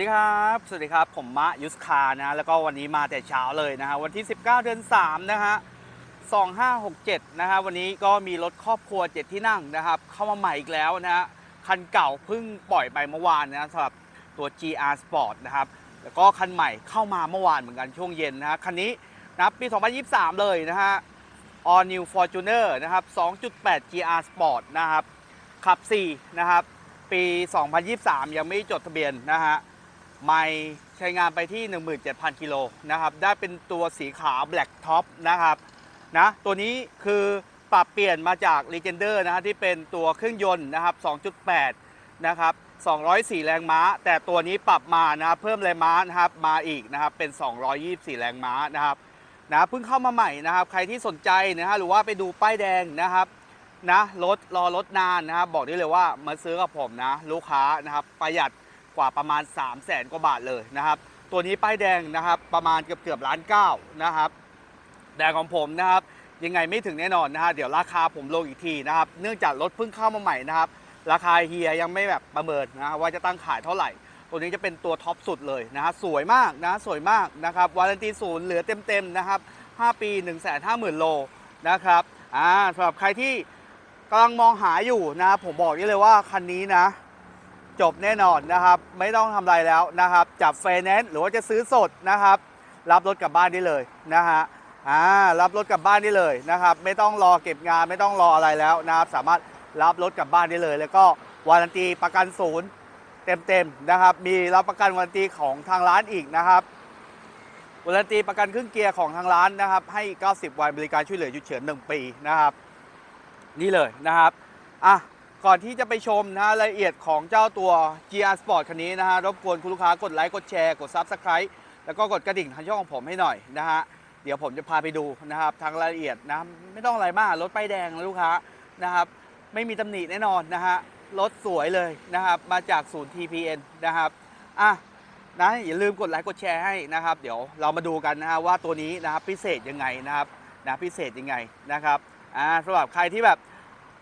วัสดีครับ สวัสดีครับ ผมมะยุสคานะแล้วก็วันนี้มาแต่เช้าเลยนะฮะวันที่ 19 เดือน 3 นะฮะ 2567 นะฮะวันนี้ก็มีรถครอบครัว 7 ที่นั่งนะครับ เข้ามาใหม่อีกแล้วนะฮะ คันเก่าเพิ่งปล่อยไปเมื่อวานนะสำหรับตัว GR Sport นะครับ แล้วก็คันใหม่เข้ามาเมื่อวานเหมือนกันช่วงเย็นนะฮะคันนี้นะครับปี 2023 เลยนะฮะ All New Fortuner นะครับ 2.8 GR Sport นะครับขับ 4 นะครับปี 2023 ยังไม่จดทะเบียนนะฮะ ไม่ใช้งานไปที่ 17,000 กิโลนะครับ ได้เป็นตัวสีขาว Black Top นะครับนะตัวนี้คือปรับเปลี่ยนมาจาก Legender นะฮะที่เป็นตัวเครื่องยนต์นะครับ 2.8 นะครับ 204 แรงม้า แต่ตัวนี้ปรับมานะครับเพิ่มแรงม้านะครับมาอีกนะครับเป็น 224 แรงม้านะครับนะเพิ่งเข้ามาใหม่นะครับ ใครที่สนใจนะฮะหรือว่าไปดูป้ายแดงนะครับนะรถรอรถนานนะครับบอกได้เลยว่ามาซื้อกับผมนะ ลูกค้านะครับประหยัด ว่าประมาณ 3 0 0แสนกว่าบาทเลยนะครับ ตัวนี้ป้ายแดงนะครับประมาณเกือบเกือบล้านเก้านะครับแดงของผมนะครับยังไงไม่ถึงแน่นอนนะฮะเดี๋ยวราคาผมลงอีกทีนะครับ เนื่องจากรถเพิ่งเข้ามาใหม่นะครับ ราคาเฮียยังไม่แบบประเมินนะว่าจะตั้งขายเท่าไหร่ ตัวนี้จะเป็นตัวท็อปสุดเลยนะฮะสวยมากนะสวยมากนะครับวารันตีศูนย์เหลือเต็มๆนะครับ 5 ปี 1 5 0 0 0 0 โลนะครับอ่าสำหรับใครที่กำลังมองหาอยู่นะครับผมบอกได้เลยว่าคันนี้นะ จบแน่นอนนะครับ ไม่ต้องทำอะไรแล้วนะครับ จับไฟแนนซ์หรือว่าจะซื้อสดนะครับ รับรถกลับบ้านได้เลยนะฮะอ่ารับรถกลับบ้านได้เลยนะครับ ไม่ต้องรอเก็บงานไม่ต้องรออะไรแล้วนะครับ สามารถรับรถกลับบ้านได้เลย แล้วก็วารันตีประกันศูนย์เต็มๆนะครับ มีรับประกันวารันตีของทางร้านอีกนะครับวารันตีประกันเครื่องเกียร์ของทางร้านนะครับ ให้ 90 วันบริการช่วยเหลือฉุกเฉิน1ปีนะครับ นี่เลยนะครับอะ ก่อนที่จะไปชมนะรายละเอียดของเจ้าตัว GR Sport คันนี้นะฮะรบกวนคุณลูกค้ากดไลค์กดแชร์กด Subscribe แล้วก็กดกระดิ่งทางช่องของผมให้หน่อยนะฮะเดี๋ยวผมจะพาไปดูนะครับทางรายละเอียดนะไม่ต้องอะไรมากรถป้ายแดงนะลูกค้านะครับไม่มีตำหนิแน่นอนนะฮะรถสวยเลยนะครับมาจากศูนย์ TPN นะครับอะนะอย่าลืมกดไลค์กดแชร์ให้นะครับ เดี๋ยวเรามาดูกันนะฮะว่าตัวนี้นะครับพิเศษยังไงนะครับนะพิเศษยังไงนะครับอ่าสำหรับใครที่แบบ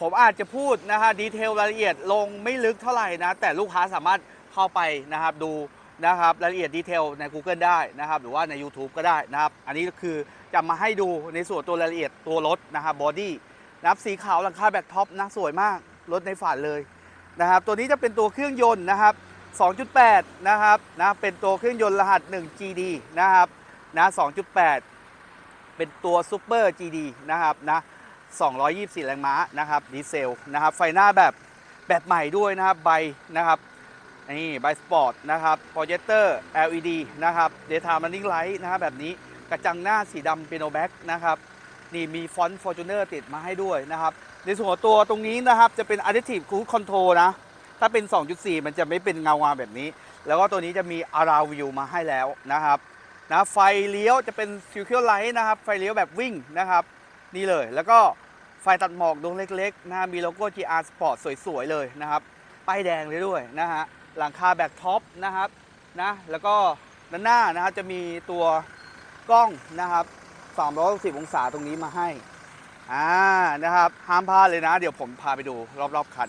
ผมอาจจะพูดนะฮะดีเทลรายละเอียดลงไม่ลึกเท่าไหร่นะ แต่ลูกค้าสามารถเข้าไปนะครับดูนะครับรายละเอียดดีเทลใน Google ได้นะครับ หรือว่าใน YouTube ก็ได้นะครับ อันนี้ก็คือจะมาให้ดูในส่วนตัวรายละเอียดตัวรถนะครับบอดี้นะครับสีขาวหลังคาแบ็คท็อปนะสวยมากรถในฝันเลยนะครับ ตัวนี้จะเป็นตัวเครื่องยนต์นะครับ 2.8 นะครับนะเป็นตัวเครื่องยนต์รหัส 1 GD นะครับนะ 2.8 เป็นตัว Super GD นะครับนะ 224 แรงม้านะครับดีเซลนะครับไฟหน้าแบบแบบใหม่ด้วยนะครับใบนะครับนี่ใบสปอร์ตนะครับโปรเจคเตอร์ LED นะครับเดทามันนิ่งไลท์นะครับแบบนี้กระจังหน้าสีดำเปียโนแบ็กนะครับนี่มีฟอนต์ Fortuner ติดมาให้ด้วยนะครับ ในส่วนของตัวตรงนี้นะครับจะเป็น Adaptive Cruise Control นะ ถ้าเป็น 2.4 มันจะไม่เป็นเงางาแบบนี้ แล้วก็ตัวนี้จะมี a r o u View มาให้แล้วนะครับนะไฟเลี้ยวจะเป็น f u t u r e Light นะครับ ไฟเลี้ยวแบบวิ่งนะครับ นี่เลยแล้วก็ ไฟตัดหมอกดวงเล็กๆนะมีโลโก้ GR Sport สวยๆ เลยนะครับ ป้ายแดงเลยด้วยนะฮะ หลังคาแบ็คท็อปนะครับนะ แล้วก็ด้านหน้านะครับจะมีตัวกล้องนะครับ360องศาตรงนี้มาให้ อ่า นะครับ ห้ามพลาดเลยนะ เดี๋ยวผมพาไปดูรอบๆคัน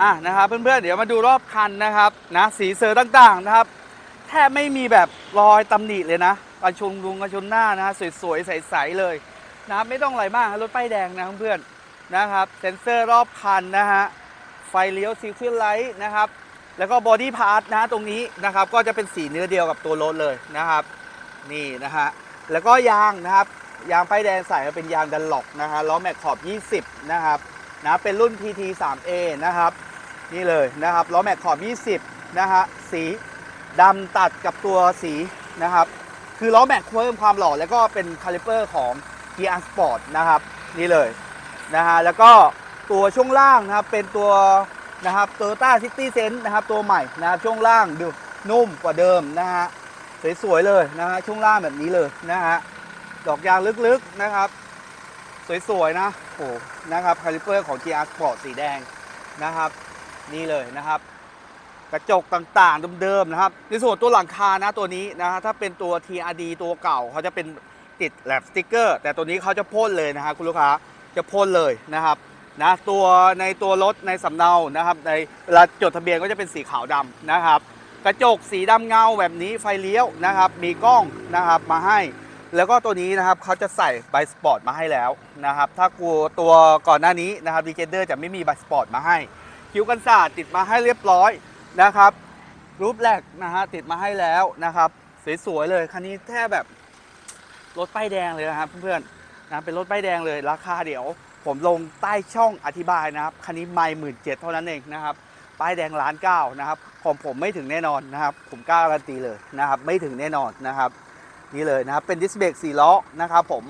อะนะครับเพื่อนๆ เดี๋ยวมาดูรอบคันนะครับนะสีเซอร์ต่างๆนะครับ แทบไม่มีแบบรอยตำหนิเลยนะกันชนลุงกันชนหน้านะสวยๆ ใสๆเลย นะไม่ต้องอะไรมากรถป้ายแดงนะเพื่อนนะครับ เซ็นเซอร์รอบคันนะฮะ ไฟเลี้ยวซีฟิลไลท์นะครับ แล้วก็บอดี้พาร์ทนะตรงนี้นะครับ ก็จะเป็นสีเนื้อเดียวกับตัวรถเลยนะครับ นี่นะฮะ แล้วก็ยางนะครับ ยางป้ายแดงใส่เป็นยางดันล็อกนะฮะ ล้อแม็กขอบ 20 นะครับ นะ เป็นรุ่น PT 3A นะครับ นี่เลยนะครับ ล้อแม็กขอบ 20 นะฮะ สีดำตัดกับตัวสีนะครับ คือล้อแม็กเพิ่มความหล่อแล้วก็เป็นคาลิเปอร์ของ GR Sport นะครับนี่เลยนะฮะแล้วก็ตัวช่วงล่างนะครับเป็นตัวนะครับ Toyota City Sense นะครับตัวใหม่นะครับช่วงล่างดูนุ่มกว่าเดิมนะฮะสวยๆเลยนะฮะช่วงล่างแบบนี้เลยนะฮะดอกยางลึกๆนะครับ สวยๆนะโอ้นะครับคาลิเปอร์ของ GR Sport สีแดงนะครับ นี่เลยนะครับ กระจกต่างๆเดิมๆนะครับ ในส่วนตัวหลังคานะตัวนี้นะฮะถ้าเป็นตัว TRD ตัวเก่าเขาจะเป็น ติดแลบสติกเกอร์แต่ตัวนี้เขาจะพ่นเลยนะฮะคุณลูกค้าจะพ่นเลยนะครับนะตัวในตัวรถในสำเนานะครับในเวลาจดทะเบียนก็จะเป็นสีขาวดำนะครับ กระจกสีดำเงาแบบนี้ไฟเลี้ยวนะครับ มีกล้องนะครับมาให้ แล้วก็ตัวนี้นะครับเขาจะใส่ไบสปอร์ตมาให้แล้วนะครับ ถ้ากลัวตัวก่อนหน้านี้นะครับดีเจเดอร์จะไม่มีไบสปอร์ตมาให้คิ้วกันศาสตร์ติดมาให้เรียบร้อยนะครับรูปแรกนะฮะติดมาให้แล้วนะครับ สวยๆเลยคันนี้แทบแบบ รถป้ายแดงเลยนะครับเพื่อนๆนะเป็นรถป้ายแดงเลยราคาเดี๋ยว ผมลงใต้ช่องอธิบายนะครับคันนี้ไม่หมื่นเจ็ดเท่านั้นเองนะครับป้ายแดงล้านเก้านะครับของผมไม่ถึงแน่นอนนะครับผมกล้าการันตีเลยนะครับไม่ถึงแน่นอนนะครับนี่เลยนะครับเป็นดิสเบรกสี่ล้อนะครับผม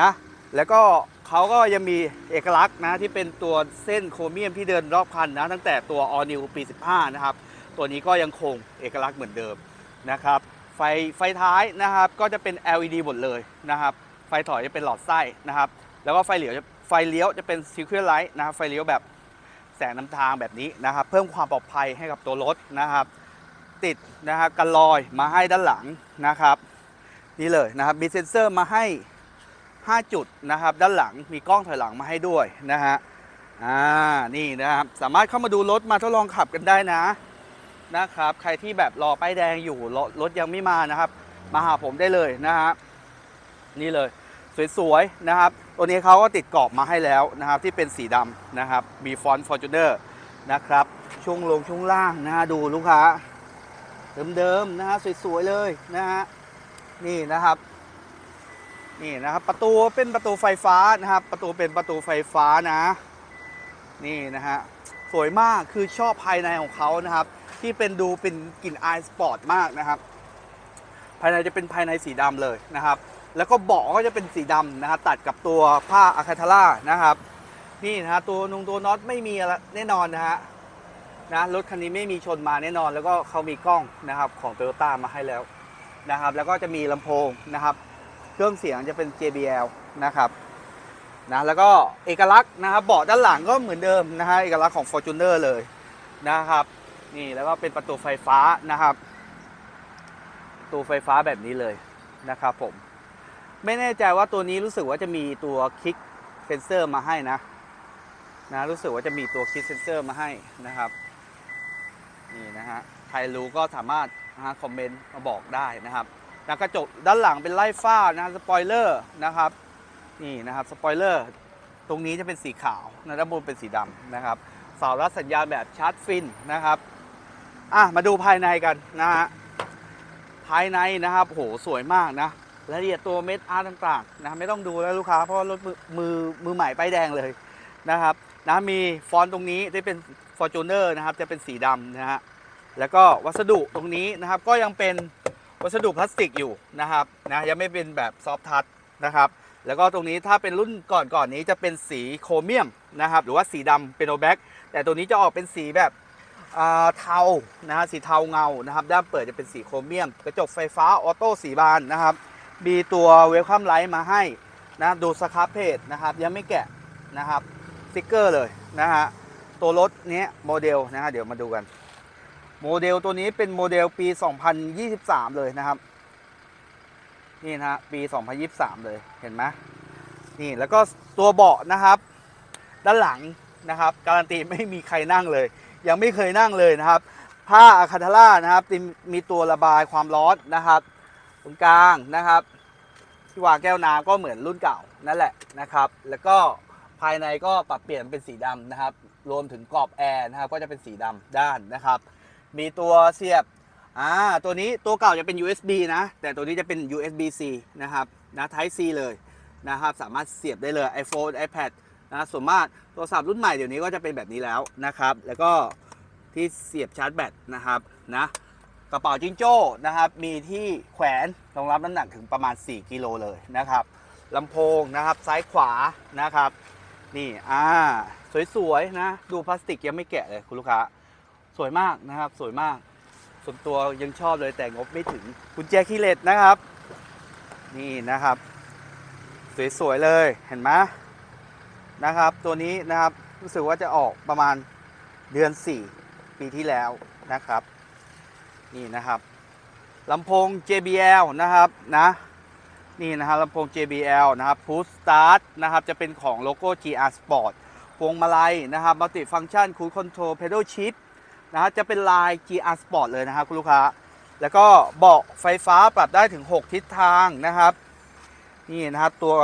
นะแล้วก็เขาก็ยังมีเอกลักษณ์นะที่เป็นตัวเส้นโครเมียมที่เดินรอบคันนะตั้งแต่ตัว All New ปี 15 นะครับ ตัวนี้ก็ยังคงเอกลักษณ์เหมือนเดิมนะครับ ไฟไฟท้ายนะครับก็จะเป็น LED หมดเลยนะครับ ไฟถอยจะเป็นหลอดไส้นะครับ แล้วก็ไฟเหลียวจะไฟเลี้ยวจะเป็นซิลเคียร์ไลท์นะครับ ไฟเลี้ยวแบบแสงนำทางแบบนี้นะครับ เพิ่มความปลอดภัยให้กับตัวรถนะครับ ติดนะครับกันลอยมาให้ด้านหลังนะครับ นี่เลยนะครับมีเซ็นเซอร์มาให้ 5 จุดนะครับ ด้านหลังมีกล้องถอยหลังมาให้ด้วยนะฮะอ่านี่นะครับสามารถเข้ามาดูรถมาทดลองขับกันได้นะ นะครับ ใครที่แบบรอป้ายแดงอยู่รถรถยังไม่มานะครับ มาหาผมได้เลยนะฮะนี่เลย สวยๆนะครับ ตัวนี้เขาก็ติดกรอบมาให้แล้วนะครับ ที่เป็นสีดำนะครับมีฟอนต์ Fortuner นะครับ ช่วงลงช่วงล่างนะฮะดูลูกค้าเดิมๆนะฮะสวยๆเลยนะฮะนี่นะครับนี่นะครับประตูเป็นประตูไฟฟ้านะครับ ประตูเป็นประตูไฟฟ้านะ นี่นะฮะ สวยมากคือชอบภายในของเขานะครับ ที่เป็นดูเป็นกลิ่นอายสปอร์ตมากนะครับ ภายในจะเป็นภายในสีดำเลยนะครับ แล้วก็เบาะก็จะเป็นสีดำนะครับตัดกับตัวผ้าอะคาทาร่านะครับ นี่นะฮะตัวนงตัวน็อตไม่มีอะไรแน่นอนนะฮะนะรถคันนี้ไม่มีชนมาแน่นอน แล้วก็เขามีกล้องนะครับของ t o y ยต้ามาให้แล้วนะครับ แล้วก็จะมีลำโพงนะครับ เครื่องเสียงจะเป็น JBL นะครับ นะแล้วก็เอกลักษณ์นะครับเบาะด้านหลังก็เหมือนเดิมนะฮะเอกลักษณ์ของ Fortuner เลยนะครับนี่แล้วก็เป็นประตูไฟฟ้านะครับประตูไฟฟ้าแบบนี้เลยนะครับผมไม่แน่ใจว่าตัวนี้รู้สึกว่าจะมีตัวคิกเซนเซอร์มาให้นะนะรู้สึกว่าจะมีตัวคิกเซนเซอร์มาให้นะครับนี่นะฮะใครรู้ก็สามารถนะฮะคอมเมนต์มาบอกได้นะครับนะกระจกด้านหลังเป็นไล่ฟ้านะสปอยเลอร์นะครับ นี่นะครับสปอยเลอร์ตรงนี้จะเป็นสีขาวนะด้านบนเป็นสีดำนะครับเสารับสัญญาณแบบชาร์จฟินนะครับอะมาดูภายในกันนะฮะภายในนะครับโหสวยมากนะรายละเอียดตัวเม็ดอาร์ต่างๆนะไม่ต้องดูแล้วลูกค้าเพราะรถมือมือใหม่ป้ายแดงเลยนะครับนะมีฟอนต์ตรงนี้ที่เป็น Fortuner นะครับจะเป็นสีดำนะฮะแล้วก็วัสดุตรงนี้นะครับก็ยังเป็นวัสดุพลาสติกอยู่นะครับนะยังไม่เป็นแบบซอฟทัชนะครับ แล้วก็ตรงนี้ถ้าเป็นรุ่นก่อนๆนนี้จะเป็นสีโครเมียมนะครับ หรือว่าสีดำเป็นโอแบ็กแต่ตัวนี้จะออกเป็นสีแบบเทานะฮะสีเทาเงานะครับ ด้านเปิดจะเป็นสีโครเมียม กระจกไฟฟ้าออโต้สีบานนะครับ มีตัวเวลคัมไลท์มาให้นะดูสครับเพจนะครับ ยังไม่แกะนะครับสติกเกอร์เลยนะฮะตัวรถนี้โมเดลนะฮะเดี๋ยวมาดูกัน โมเดลตัวนี้เป็นโมเดลปี 2023 เลยนะครับ นี่นะฮะปี 2023 เลยเห็นไหมนี่แล้วก็ตัวเบาะนะครับ ด้านหลังนะครับ การันตีไม่มีใครนั่งเลย ยังไม่เคยนั่งเลยนะครับ ผ้าอะคาทาร่านะครับมีมีตัวระบายความร้อนนะครับตรงกลางนะครับ ที่วางแก้วน้ำก็เหมือนรุ่นเก่านั่นแหละนะครับ แล้วก็ภายในก็ปรับเปลี่ยนเป็นสีดำนะครับ รวมถึงกรอบแอร์นะครับก็จะเป็นสีดำด้านนะครับ มีตัวเสียบ อ่าตัวนี้ตัวเก่าจะเป็น USB นะ แต่ตัวนี้จะเป็น USB-C นะครับนะ Type C เลยนะครับ สามารถเสียบได้เลย iPhone iPad นะส่วนมากโทรศัพท์รุ่นใหม่เดี๋ยวนี้ก็จะเป็นแบบนี้แล้วนะครับ แล้วก็ที่เสียบชาร์จแบตนะครับนะกระเป๋าจิงโจ้นะครับมีที่แขวนรองรับน้ำหนักถึงประมาณ 4 กิโลเลยนะครับลำโพงนะครับซ้ายขวานะครับนี่อ่าสวยๆนะดูพลาสติกยังไม่แกะเลยคุณลูกค้า สวยมากนะครับสวยมาก ส่วนตัวยังชอบเลยแต่งบไม่ถึงกุญแจคีเลสนะครับ นี่นะครับ สวยๆเลยเห็นไหมนะครับ ตัวนี้นะครับรู้สึกว่าจะออกประมาณเดือน 4 ปีที่แล้วนะครับ นี่นะครับลำโพง JBL นะครับนะนี่นะครับลำโพง JBL นะครับ Push Start นะครับ จะเป็นของโลโก้ GR Sport พวงมาลัยนะครับ Multi Function Cruise Control Pedal Shift นะฮะจะเป็นลาย GR Sport เลยนะครับคุณลูกค้า แล้วก็เบาะไฟฟ้าปรับได้ถึง 6 ทิศทางนะครับ นี่นะครับตัว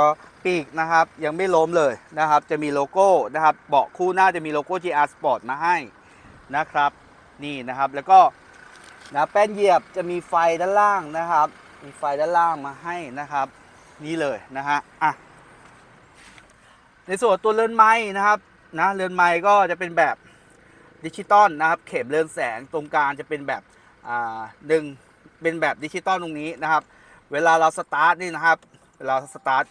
ปีกนะครับยังไม่ล้มเลยนะครับ จะมีโลโก้นะครับเบาะคู่หน้าจะมีโลโก้ GR Sport มาให้นะครับ นี่นะครับแล้วก็นะแป้นเหยียบจะมีไฟด้านล่างนะครับ มีไฟด้านล่างมาให้นะครับ นี่เลยนะฮะอะในส่วนตัวเรือนไม้นะครับนะเรือนไม้ก็จะเป็นแบบ ดิจิตอลนะครับ เข็มเรือนแสงตรงกลางจะเป็นแบบอ่าหนึ่งเป็นแบบดิจิตอลตรงนี้นะครับ เวลาเราสตาร์ทนี่นะครับ เวลาสตาร์ท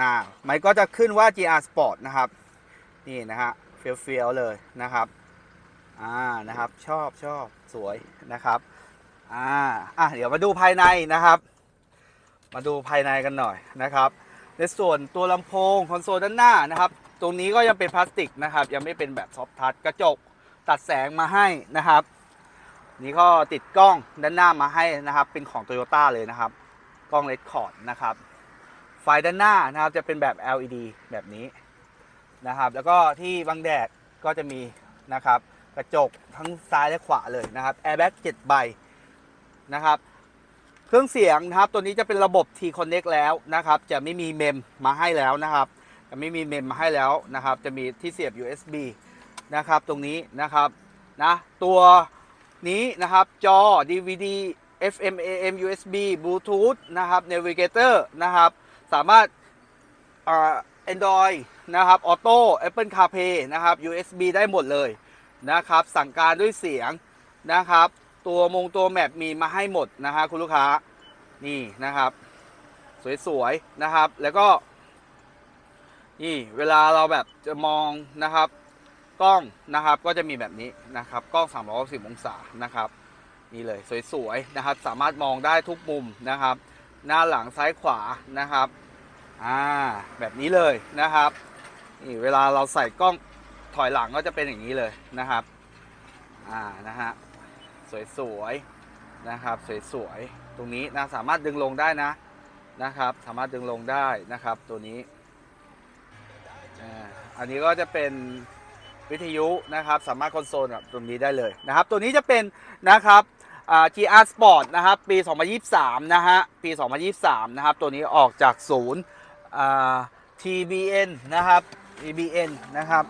นะมันก็จะขึ้นว่า GR Sport นะครับ นี่นะฮะเฟี้ยวๆเลยนะครับอ่านะครับชอบชอบสวยนะครับอ่าอะเดี๋ยวมาดูภายในนะครับ มาดูภายในกันหน่อยนะครับ ในส่วนตัวลำโพงคอนโซลด้านหน้านะครับ ตรงนี้ก็ยังเป็นพลาสติกนะครับ ยังไม่เป็นแบบซอฟทัชกระจก ตัดแสงมาให้นะครับ นี่ก็ติดกล้องด้านหน้ามาให้นะครับ เป็นของ Toyota เลยนะครับ กล้องเลดคอร์ดนะครับ ไฟด้านหน้านะครับจะเป็นแบบ LED แบบนี้นะครับ แล้วก็ที่บังแดดก็จะมีนะครับ กระจกทั้งซ้ายและขวาเลยนะครับ Airbag 7ใบนะครับเครื่องเสียงนะครับตัวนี้จะเป็นระบบ T Connect แล้วนะครับ จะไม่มีเมมมาให้แล้วนะครับ จะไม่มีเมมมาให้แล้วนะครับ จะมีที่เสียบ USB นะครับตรงนี้นะครับนะตัวนี้นะครับจอ DVD FM AM USB Bluetooth นะครับ Navigator นะครับสามารถอ่า Android นะครับ Auto Apple CarPlay นะครับ USB ได้หมดเลยนะครับสั่งการด้วยเสียงนะครับ ตัวมงตัวแมปมีมาให้หมดนะฮะคุณลูกค้านี่นะครับ สวยๆนะครับแล้วก็นี่เวลาเราแบบจะมองนะครับ กล้องนะครับก็จะมีแบบนี้นะครับกล้อง 360 องศานะครับนี่เลยสวยๆนะครับ สามารถมองได้ทุกมุมนะครับ หน้าหลังซ้ายขวานะครับอ่าแบบนี้เลยนะครับนี่เวลาเราใส่กล้องถอยหลังก็จะเป็นอย่างนี้เลยนะครับอ่านะฮะสวยๆนะครับสวยๆตรงนี้นะสามารถดึงลงได้นะนะครับ สามารถดึงลงได้นะครับตัวนี้อ่าอันนี้ก็จะเป็น วิทยุนะครับสามารถคอนโซลกับตรงนี้ได้เลยนะครับ ตัวนี้จะเป็นนะครับ GR Sport นะครับปี 2023 นะฮะปี 2023 นะครับ ตัวนี้ออกจากศูนย์ TBN นะครับ TBN นะครับ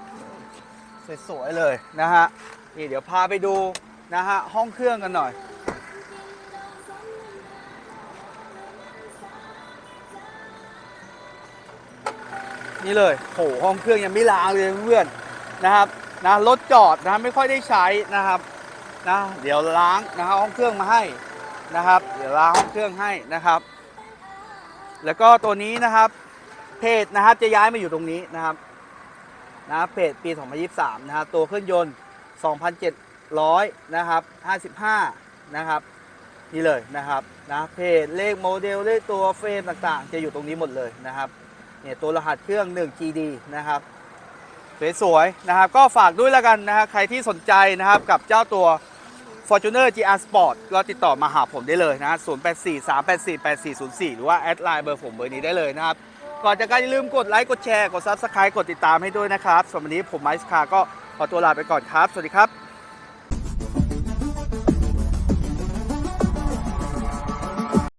สวยๆเลยนะฮะนี่เดี๋ยวพาไปดูนะฮะห้องเครื่องกันหน่อยนี่เลยโหห้องเครื่องยังไม่ล้างเลยเพื่อน นะครับนะรถจอดนะไม่ค่อยได้ใช้นะครับนะเดี๋ยวล้างนะครับห้องเครื่องมาให้นะครับ เดี๋ยวล้างห้องเครื่องให้นะครับ แล้วก็ตัวนี้นะครับ เพจนะครับจะย้ายมาอยู่ตรงนี้นะครับนะเพจปี 2023 นะครับตัวเครื่องยนต์ 2,700 นะครับ 55 นะครับนี่เลยนะครับนะเพจเลขโมเดลเลขตัวเฟรมต่างๆ จะอยู่ตรงนี้หมดเลยนะครับเนี่ยตัวรหัสเครื่อง 1GD นะครับ สวยๆนะครับก็ฝากด้วยแล้วกันนะครับใครที่สนใจนะครับกับเจ้าตัว Fortuner GR Sport ก็ติดต่อมาหาผมได้เลยนะ0843848404 หรือว่าแอดไลน์เบอร์ผมเบอร์นี้ได้เลยนะครับ ก่อนจะกการอย่าลืมกดไลค์กดแชร์กด Subscribe กดติดตามให้ด้วยนะครับสำหรับวันนี้ผมไมค์คาก็ขอตัวลาไปก่อนครับ สวัสดีครับ